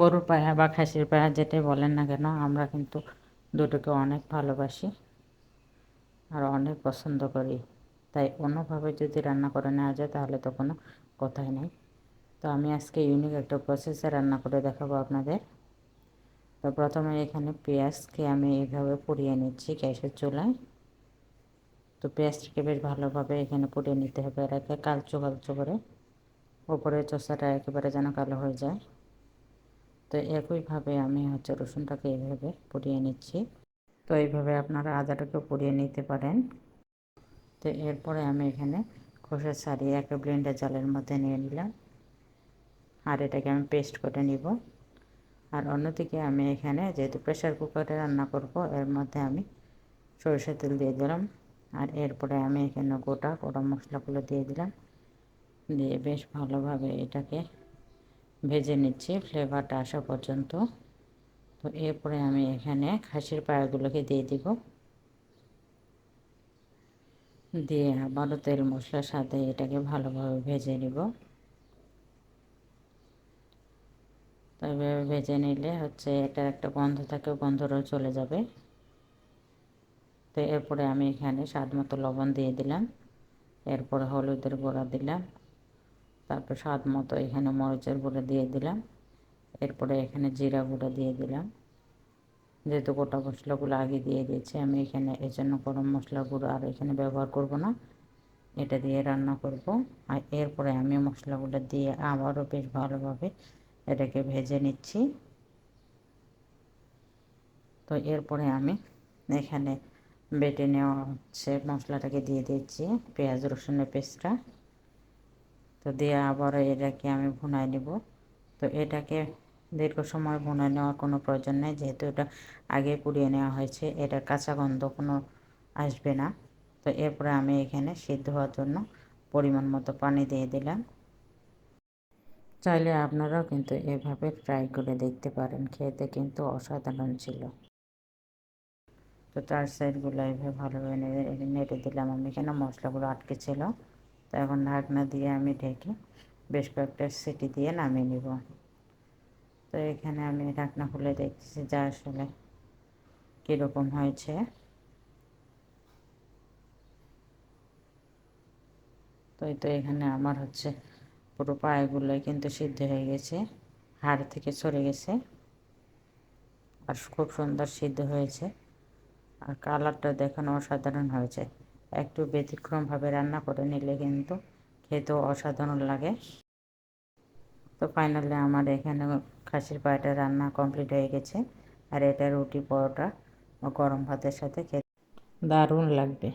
গরুর পায়া বা খাসির পায়া যেটাই বলেন না কেন, আমরা কিন্তু দুটোকে অনেক ভালোবাসি আর অনেক পছন্দ করি। তাই অন্যভাবে যদি রান্না করে নেওয়া যায় তাহলে তো কোনো কথাই নেই। তো আমি আজকে ইউনিক একটা প্রসেসে রান্না করে দেখাবো আপনাদের। তো প্রথমে এখানে পেঁয়াজকে আমি এইভাবে পুড়িয়ে নিচ্ছি গ্যাসের চুলায়। তো পেঁয়াজটাকে বেশ ভালোভাবে এখানে পুড়িয়ে নিতে হবে আর একে কালচো কালচো করে। ওপরে চোষাটা একেবারে যেন কালো হয়ে যায়। তো একইভাবে আমি হচ্ছে রসুনটাকে এইভাবে পুড়িয়ে নিচ্ছি। তো এইভাবে আপনারা আদাটাকেও পুড়িয়ে নিতে পারেন। তো এরপরে আমি এখানে খোসা ছাড়িয়ে একটা ব্লেন্ডার জালের মধ্যে নিয়ে নিলাম। আর এটাকে আমি পেস্ট করে নিব। আর অন্যদিকে আমি এখানে যেহেতু প্রেশার কুকারে রান্না করব, এর মধ্যে আমি সরষের তেল দিয়ে দিলাম। আর এরপরে আমি এখানে গোটা গরম মশলাগুলো দিয়ে দিলাম। দিয়ে বেশ ভালোভাবে এটাকে ভেজে নিচ্ছি ফ্লেভারটা আসা পর্যন্ত। তো এরপরে আমি এখানে খাসির পায়াগুলোকে দিয়ে দিব। দিয়ে আবারও তেল মশলার সাথে এটাকে ভালোভাবে ভেজে নিব। তবে ভেজে নিলে হচ্ছে এটার একটা গন্ধ থাকে, গন্ধটাও চলে যাবে। তো এরপরে আমি এখানে স্বাদ মতো লবণ দিয়ে দিলাম। এরপরে হলুদের গুঁড়া দিলাম। তারপর স্বাদ মতো এখানে মরিচের গুঁড়ো দিয়ে দিলাম। এরপরে এখানে জিরা গুঁড়ো দিয়ে দিলাম। যেহেতু গোটা মশলাগুলো আগে দিয়ে দিয়েছি, আমি এখানে এই জন্য গরম মশলা গুঁড়ো আর এখানে ব্যবহার করব না। এটা দিয়ে রান্না করব। আর এরপরে আমি মশলাগুলো দিয়ে আবারও বেশ ভালোভাবে এটাকে ভেজে নিচ্ছি। তো এরপরে আমি এখানে বেটে নেওয়া হচ্ছে মশলাটাকে দিয়ে দিচ্ছি পেঁয়াজ রসুনের পেস্টটা। তো দিয়ে আবারও এটাকে আমি ভুনাই নেব। তো এটাকে দীর্ঘ সময় ভুনে নেওয়ার কোনো প্রয়োজন নেই, যেহেতু এটা আগে পুড়িয়ে নেওয়া হয়েছে এটার কাঁচা গন্ধ কোনো আসবে না। তো এরপরে আমি এখানে সিদ্ধ হওয়ার জন্য পরিমাণ মতো পানি দিয়ে দিলাম। চাইলে আপনারাও কিন্তু এভাবে ট্রাই করে দেখতে পারেন, খেতে কিন্তু অসাধারণ ছিল। তো চার সাইডগুলো এভাবে ভালোভাবে নেড়ে দিলাম আমি এখানে মশলাগুলো আটকে ছিল। তো এখন ঢাকনা দিয়ে আমি ঢেকে বেশ কয়েকটা সিটি দিয়ে নামিয়ে নিব। তো এখানে আমি ঢাকনা খুলে দেখছি যা আসলে কীরকম হয়েছে। তো এই তো এখানে আমার হচ্ছে পুরো পায়েগুলোই কিন্তু সিদ্ধ হয়ে গেছে, হাড় থেকে সরে গেছে। আর খুব সুন্দর সিদ্ধ হয়েছে। আর কালারটা দেখানো অসাধারণ হয়েছে। একটু ব্যতিক্রমভাবে রান্না করে নিলে কিন্তু খেতেও অসাধারণ লাগে। তো ফাইনালি আমার এখানে খাসির পায়েটা রান্না কমপ্লিট হয়ে গেছে। আর এটা রুটি, পরোটা গরম ভাতের সাথে খেতে দারুণ লাগবে।